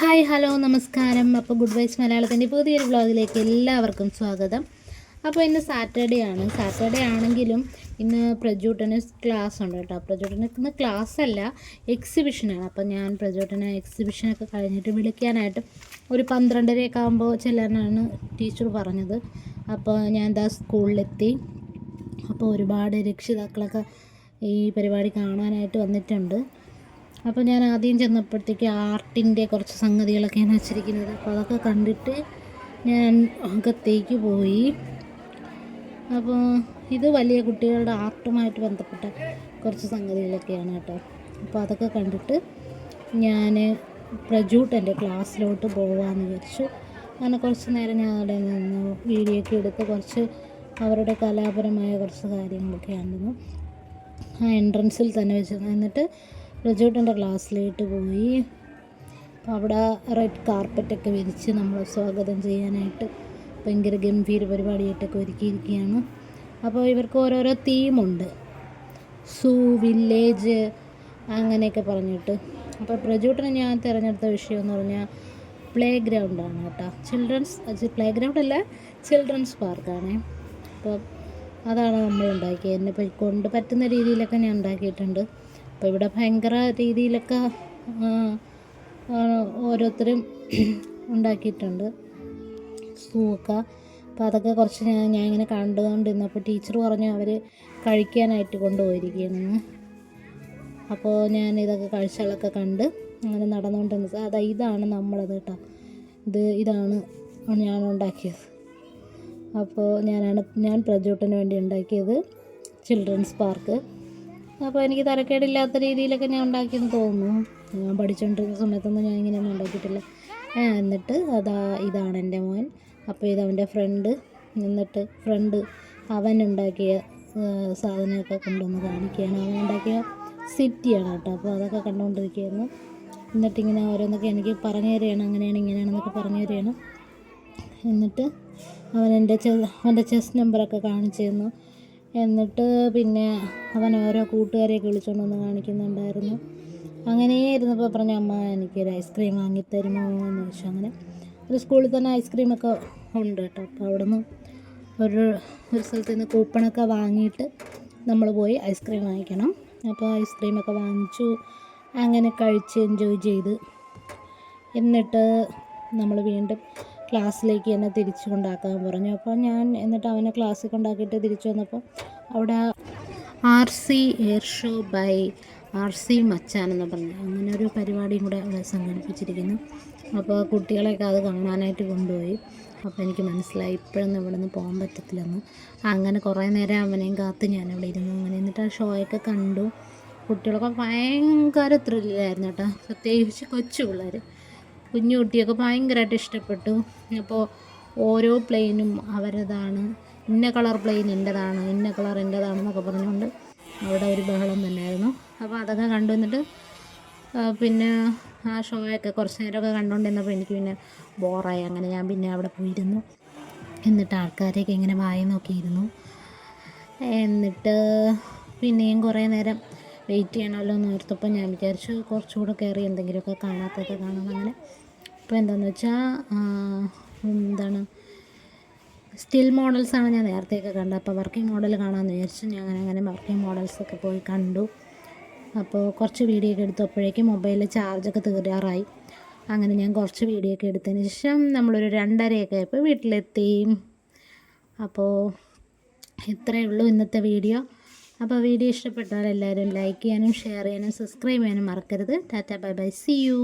Hi hello നമസ്കാരം. അപ്പോൾ good vice മലയാളത്തിന്റെ പുതിയൊരു വ്ളോഗിലേക്ക് എല്ലാവർക്കും സ്വാഗതം. അപ്പോൾ ഇന്ന് സാറ്റർഡേ ആണ്. സാറ്റർഡേ ആണെങ്കിലും ഇന്ന് പ്രജൂട്ടന് ക്ലാസ് ഉണ്ട് കേട്ടോ. പ്രജൂട്ടന് ഇന്ന് ക്ലാസ് അല്ല എക്സിബിഷനാണ് അപ്പോൾ ഞാൻ പ്രജൂട്ടനെ എക്സിബിഷനൊക്കെ കഴിഞ്ഞിട്ട് വിളിക്കാനായിട്ട് ഒരു പന്ത്രണ്ടരയൊക്കെ ആകുമ്പോൾ ചെല്ലാനാണ് ടീച്ചർ പറഞ്ഞത്. അപ്പോൾ ഞാൻ എന്താ സ്കൂളിലെത്തി. അപ്പോൾ ഒരുപാട് രക്ഷിതാക്കളൊക്കെ ഈ പരിപാടി കാണാനായിട്ട് വന്നിട്ടുണ്ട്. അപ്പോൾ ഞാൻ ആദ്യം ചെന്നപ്പോഴത്തേക്ക് ആർട്ടിന്റെ കുറച്ച് സംഗതികളൊക്കെയാണ് വെച്ചിരിക്കുന്നത്. അപ്പോൾ അതൊക്കെ കണ്ടിട്ട് ഞാൻ അകത്തേക്ക് പോയി. അപ്പോൾ ഇത് വലിയ കുട്ടികളുടെ ആർട്ടുമായിട്ട് ബന്ധപ്പെട്ട കുറച്ച് സംഗതികളൊക്കെയാണ് കേട്ടോ. അപ്പോൾ അതൊക്കെ കണ്ടിട്ട് ഞാൻ പ്രജൂട്ടന്റെ ക്ലാസ്സിലോട്ട് പോകാമെന്ന് വിചാരിച്ചു. അങ്ങനെ കുറച്ച് നേരം ഞാൻ അവിടെ നിന്ന്. വീഡിയോ ഒക്കെ എടുത്ത് കുറച്ച് അവരുടെ കലാപരമായ കുറച്ച് കാര്യങ്ങളൊക്കെ ആയിരുന്നു ആ എൻട്രൻസിൽ തന്നെ വെച്ചിരുന്നു എന്നിട്ട് പ്രജോട്ടന്റെ ക്ലാസ്സിലേക്ക് പോയി. അപ്പോൾ അവിടെ റെഡ് കാർപ്പറ്റൊക്കെ വിരിച്ച് നമ്മളെ സ്വാഗതം ചെയ്യാനായിട്ട് ഭയങ്കര ഗംഭീര പരിപാടിയായിട്ടൊക്കെ ഒരുക്കിയിരിക്കുകയാണ്. അപ്പോൾ ഇവർക്ക് ഓരോരോ തീമുണ്ട്. സൂ വില്ലേജ് അങ്ങനെയൊക്കെ പറഞ്ഞിട്ട്. അപ്പോൾ പ്രജോട്ടിനെ ഞാൻ തിരഞ്ഞെടുത്ത വിഷയം എന്ന് പറഞ്ഞാൽ പ്ലേ ഗ്രൗണ്ടാണ് കേട്ടോ. ചിൽഡ്രൻസ് പ്ലേ ഗ്രൗണ്ട് അല്ല ചിൽഡ്രൻസ് പാർക്കാണ്. അപ്പോൾ അതാണ് നമ്മൾ ഉണ്ടാക്കിയത്. എന്നെ കൊണ്ട് പറ്റുന്ന രീതിയിലൊക്കെ ഞാൻ ഉണ്ടാക്കിയിട്ടുണ്ട്. അപ്പോൾ ഇവിടെ ഭയങ്കര രീതിയിലൊക്കെ ഓരോരുത്തരും ഉണ്ടാക്കിയിട്ടുണ്ട് സൂക്ക അപ്പം അതൊക്കെ കുറച്ച് ഞാൻ ഞാൻ ഇങ്ങനെ കണ്ടുകൊണ്ടിരുന്നപ്പോൾ ടീച്ചർ പറഞ്ഞു അവർ കഴിക്കാനായിട്ട് കൊണ്ടുപോയിരിക്കുകയാണെന്ന് അപ്പോൾ ഞാൻ ഇതൊക്കെ കാഴ്ചകളൊക്കെ കണ്ട് അങ്ങനെ നടന്നുകൊണ്ടിരുന്നത്. അതാ ഇതാണ് നമ്മളത് കേട്ടോ. ഇത് ഇതാണ് ഞാൻ ഉണ്ടാക്കിയത്. അപ്പോൾ ഞാനാണ് ഞാൻ പ്രജോട്ടിന് വേണ്ടി ഉണ്ടാക്കിയത് ചിൽഡ്രൻസ് പാർക്ക്. അപ്പോൾ എനിക്ക് തരക്കേടില്ലാത്ത രീതിയിലൊക്കെ ഞാൻ ഉണ്ടാക്കിയെന്ന് തോന്നുന്നു. ഞാൻ പഠിച്ചുകൊണ്ടിരുന്ന സമയത്തൊന്നും ഞാൻ ഇങ്ങനെയൊന്നും ഉണ്ടാക്കിയിട്ടില്ല. എന്നിട്ട് അതാ ഇതാണ് എന്റെ മോൻ. അപ്പോൾ ഇത് അവന്റെ ഫ്രണ്ട് എന്നിട്ട് ഫ്രണ്ട് അവൻ ഉണ്ടാക്കിയ സാധനമൊക്കെ കൊണ്ടുവന്ന് കാണിക്കുകയാണ്. അവൻ ഉണ്ടാക്കിയ സിറ്റിയാണ് കേട്ടോ. അപ്പോൾ അതൊക്കെ കണ്ടുകൊണ്ടിരിക്കുകയായിരുന്നു. എന്നിട്ടിങ്ങനെ ഓരോന്നൊക്കെ എനിക്ക് പറഞ്ഞു തരികയാണ്. അങ്ങനെയാണ് ഇങ്ങനെയാണെന്നൊക്കെ പറഞ്ഞു തരികയാണ്. എന്നിട്ട് അവൻ എന്റെ അവന്റെ ചെസ് നമ്പറൊക്കെ കാണിച്ചു തന്നു. എന്നിട്ട് പിന്നെ അവൻ ഓരോ കൂട്ടുകാരെയൊക്കെ വിളിച്ചുകൊണ്ട് വന്ന് കാണിക്കുന്നുണ്ടായിരുന്നു. അങ്ങനെ ഇരുന്നപ്പോൾ പറഞ്ഞ അമ്മ എനിക്കൊരു ഐസ്ക്രീം വാങ്ങിത്തരുമോ? എന്ന് ചോദിച്ചു. അങ്ങനെ ഒരു സ്കൂളിൽ തന്നെ ഐസ്ക്രീമൊക്കെ ഉണ്ട് കേട്ടോ. അപ്പോൾ അവിടെ നിന്ന് ഒരു ഒരു സ്ഥലത്ത് നിന്ന് കൂപ്പണൊക്കെ വാങ്ങിയിട്ട് നമ്മൾ പോയി ഐസ്ക്രീം വാങ്ങിക്കണം. അപ്പോൾ ഐസ്ക്രീമൊക്കെ വാങ്ങിച്ചു. അങ്ങനെ കഴിച്ച് എൻജോയ് ചെയ്ത്. എന്നിട്ട് നമ്മൾ വീണ്ടും ക്ലാസ്സിലേക്ക് എന്നെ തിരിച്ചു കൊണ്ടാക്കാൻ പറഞ്ഞു. അപ്പോൾ ഞാൻ എന്നിട്ട് അവനെ ക്ലാസ്സിൽ കൊണ്ടാക്കിയിട്ട് തിരിച്ചു വന്നപ്പോൾ അവിടെ R C air show by R C മച്ചാൻ എന്ന് പറഞ്ഞു. അങ്ങനെ ഒരു പരിപാടിയും കൂടെ അവിടെ സംഘടിപ്പിച്ചിരിക്കുന്നു. അപ്പോൾ കുട്ടികളെയൊക്കെ അത് കാണാനായിട്ട് കൊണ്ടുപോയി. അപ്പോൾ എനിക്ക് മനസ്സിലായി ഇപ്പോഴൊന്നും ഇവിടെ നിന്ന് പോകാൻ പറ്റത്തില്ലെന്ന്. അങ്ങനെ കുറേ നേരം അവനെയും കാത്ത് ഞാൻ അവിടെ ഇരുന്നു. അങ്ങനെ എന്നിട്ട് ആ ഷോയൊക്കെ കണ്ടു. കുട്ടികളൊക്കെ ഭയങ്കര ത്രില്ലായിരുന്നു കേട്ടോ. പ്രത്യേകിച്ച് കൊച്ചു പിള്ളേർ കുഞ്ഞു കുട്ടിയൊക്കെ ഭയങ്കരമായിട്ട് ഇഷ്ടപ്പെട്ടു. അപ്പോൾ ഓരോ പ്ലെയിനും അവരതാണ്. ഇന്ന കളർ പ്ലെയിൻ എന്റെതാണ് ഇന്ന കളർ എന്റെതാണെന്നൊക്കെ പറഞ്ഞുകൊണ്ട് അവിടെ ഒരു ബഹളം തന്നെയായിരുന്നു അപ്പോൾ അതൊക്കെ കണ്ടു വന്നിട്ട് പിന്നെ ആ ഷോയൊക്കെ കുറച്ച് നേരമൊക്കെ കണ്ടുകൊണ്ടിരുന്നപ്പോൾ എനിക്ക് പിന്നെ ബോറായി. അങ്ങനെ ഞാൻ പിന്നെ അവിടെ പോയിരുന്നു. എന്നിട്ട് ആൾക്കാരെയൊക്കെ ഇങ്ങനെ വായി നോക്കിയിരുന്നു. എന്നിട്ട് പിന്നെയും കുറേ നേരം വെയിറ്റ് ചെയ്യണമല്ലോ എന്ന് ഓർത്തപ്പോൾ ഞാൻ വിചാരിച്ചു കുറച്ചുകൂടെ കയറി എന്തെങ്കിലുമൊക്കെ കാണാത്തൊക്കെ കാണാം. അങ്ങനെ അപ്പോൾ എന്താണെന്ന് വെച്ചാൽ എന്താണ് സ്റ്റിൽ മോഡൽസാണ് ഞാൻ നേരത്തെയൊക്കെ കണ്ടത്. അപ്പോൾ വർക്കിംഗ് മോഡൽ കാണാമെന്ന് വിചാരിച്ചു. ഞാൻ അങ്ങനെ അങ്ങനെ വർക്കിംഗ് മോഡൽസൊക്കെ പോയി കണ്ടു. അപ്പോൾ കുറച്ച് വീഡിയോ ഒക്കെ എടുത്തപ്പോഴേക്കും മൊബൈലിൽ ചാർജൊക്കെ തീരാറായി. അങ്ങനെ ഞാൻ കുറച്ച് വീഡിയോ ഒക്കെ എടുത്തതിന് ശേഷം നമ്മളൊരു രണ്ടരയൊക്കെ ആയപ്പോൾ വീട്ടിലെത്തി. അപ്പോൾ ഇത്രയേ ഉള്ളൂ ഇന്നത്തെ വീഡിയോ അപ്പോൾ വീഡിയോ ഇഷ്ടപ്പെട്ടാൽ എല്ലാവരും ലൈക്ക് ചെയ്യാനും ഷെയർ ചെയ്യാനും സബ്സ്ക്രൈബ് ചെയ്യാനും മറക്കരുത്. Tata bye bye see you